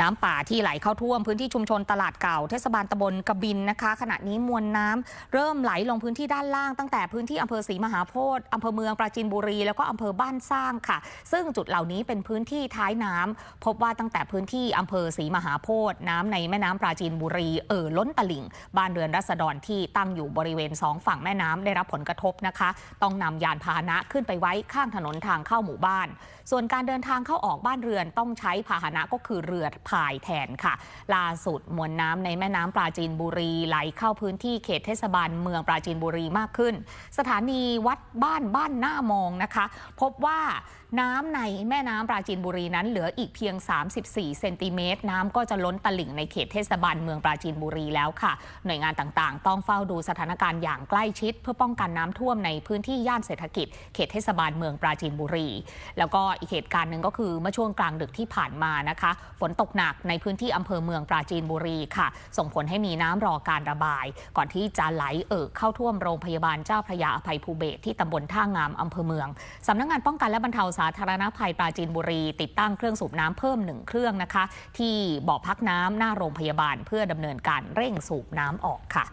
น้ำป่าที่ไหลเข้าท่วมพื้นที่ชุมชนตลาดเก่า เทศบาลตำบลกบินนะคะ ขณะนี้มวลน้ำเริ่มไหลลงพื้นที่ด้านล่างตั้งแต่พื้นที่อำเภอศรีมหาโพธิ์อำเภอเมืองปราจีนบุรี แล้วก็อำเภอบ้านสร้างค่ะ ซึ่งจุดเหล่านี้เป็นพื้นที่ท้ายน้ำพบว่าตั้งแต่พื้นที่อำเภอศรีมหาโพธิ์น้ำในแม่น้ำปราจีนบุรีเอ่อล้นตลิ่ง บ้านเรือนรัษฎรที่ตั้งอยู่บริเวณสองฝั่งแม่น้ำได้รับผลกระทบนะคะ ต้องนำยานพาหนะขึ้นไปไว้ข้างถนนทางเข้าหมู่บ้าน ส่วนการเดินทางเข้าออกบ้านเรือนต้องใช้พาหนะก็คือเรือพายแทนค่ะ ล่าสุดมวลน้ำในแม่น้ำปราจีนบุรีไหลเข้าพื้นที่เขตเทศบาลเมืองปราจีนบุรีมากขึ้น สถานีวัดบ้านบ้านหน้ามองนะคะ พบว่าน้ำในแม่น้ำปราจีนบุรีนั้นเหลืออีกเพียง 34 เซนติเมตร น้ำก็จะล้นตลิ่งในเขตเทศบาลเมืองปราจีนบุรีแล้วค่ะ หน่วยงานต่างๆ ต้องเฝ้าดูสถานการณ์อย่างใกล้ชิด เพื่อป้องกันน้ำท่วมในพื้นที่ย่านเศรษฐกิจ เขตเทศบาลเมืองปราจีนบุรี แล้วก็อีกเหตุการณ์หนึ่งก็คือเมื่อช่วงกลางดึกที่ผ่านมานะคะ ฝนตกหนักในพื้นที่อำเภอเมืองปราจีนบุรีค่ะ ส่งผลให้มีน้ำรอการระบาย ก่อนที่จะไหลเอ่อเข้าท่วมโรงพยาบาลเจ้าพระยาอภัยภูเบศที่ตำบลท่างามอำเภอเมืองสำนักงานป้องกันและบรรเทาสาธารณภัยปราจีนบุรี ติดตั้งเครื่องสูบน้ำเพิ่มหนึ่งเครื่องนะคะ ที่บ่อพักน้ำหน้าโรงพยาบาลเพื่อดำเนินการเร่งสูบน้ำออกค่ะ